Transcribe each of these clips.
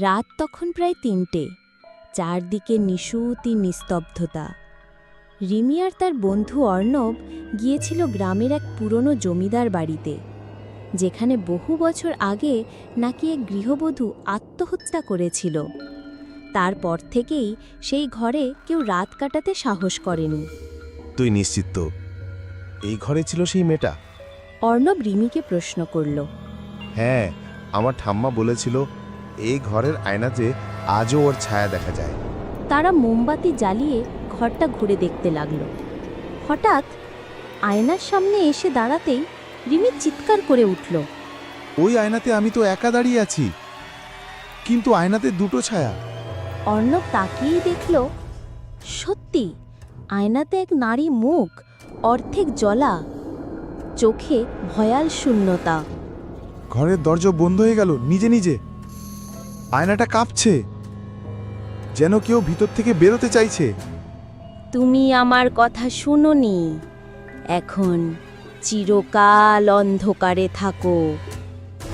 রাত তখন প্রায় তিনটে। চারদিকে নিশুতি নিস্তব্ধতা। রিমি আর তার বন্ধু অর্ণব গিয়েছিল গ্রামের এক পুরনো জমিদার বাড়িতে যেখানে বহু বছর আগে নাকি এক গৃহবধূ আত্মহত্যা করেছিল। তারপর থেকেই সেই ঘরে কেউ রাত কাটাতে সাহস করেনি। তুই নিশ্চিত তো? এই ঘরে ছিল সেই মেয়েটা? অর্ণব রিমিকে প্রশ্ন করল। হ্যাঁ আমার ঠাম্মা বলেছিল এই ঘরের আয়নাতে আজও ওর ছায়া দেখা যায়। তারা মোমবাতি জ্বালিয়ে ঘরটা ঘুরে দেখতে লাগল। হঠাৎ আয়নার সামনে এসে দাঁড়াতেই রিমি চিৎকার করে উঠল। ওই আয়নাতে আমি তো একা দাঁড়িয়ে আছি। কিন্তু আয়নাতে দুটো ছায়া। অর্ণব তাকিয়েই দেখল সত্যি আয়নাতে এক নারী মুখ অর্ধেক জলা চোখে ভয়াল শূন্যতা। ঘরের দরজা বন্ধ হয়ে গেল নিজে নিজে। আয়নাটা কাঁপছে, যেন কেউ ভিতর থেকে বেরোতে চাইছে। তুমি আমার কথা শুনোনি। এখন চিরকাল অন্ধকারে থাকো।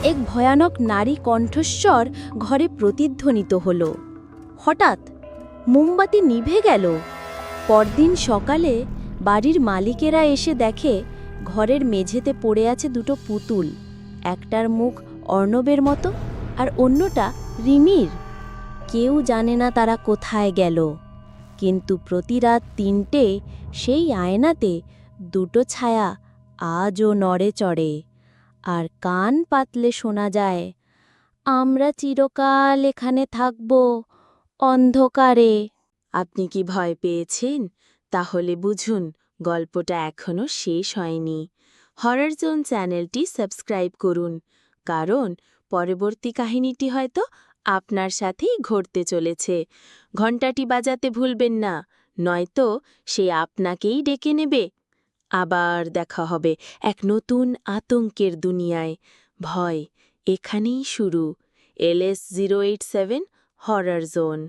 এক ভয়ানক নারী কণ্ঠস্বর ঘরে প্রতিধ্বনিত হল। হঠাৎ মোমবাতি নিভে গেল। পরদিন সকালে বাড়ির মালিকেরা এসে দেখে ঘরের মেঝেতে পড়ে আছে দুটো পুতুল। একটার মুখ অর্ণবের মতো আর অন্যটা রিমির? কেউ জানে না তারা কোথায় গেল। কিন্তু প্রতি রাত তিনটে সেই আয়নাতে দুটো ছায়া আজও নড়ে চড়ে আর কান পাতলে শোনা যায়, আমরা চিরকাল এখানে থাকব অন্ধকারে। আপনি কি ভয় পেয়েছেন? তাহলে বুঝুন, গল্পটা এখনও শেষ হয়নি। হরর জোন চ্যানেলটি সাবস্ক্রাইব করুন, কারণ পরবর্তী কাহিনীটি হয়তো আপনার সাথেই ঘটতে চলেছে। ঘণ্টাটি বাজাতে ভুলবেন না, নয়তো সে আপনাকেই ডেকে নেবে। আবার দেখা হবে এক নতুন আতঙ্কের দুনিয়ায়। ভয় এখানেই শুরু। LS zero eight seven horror zone.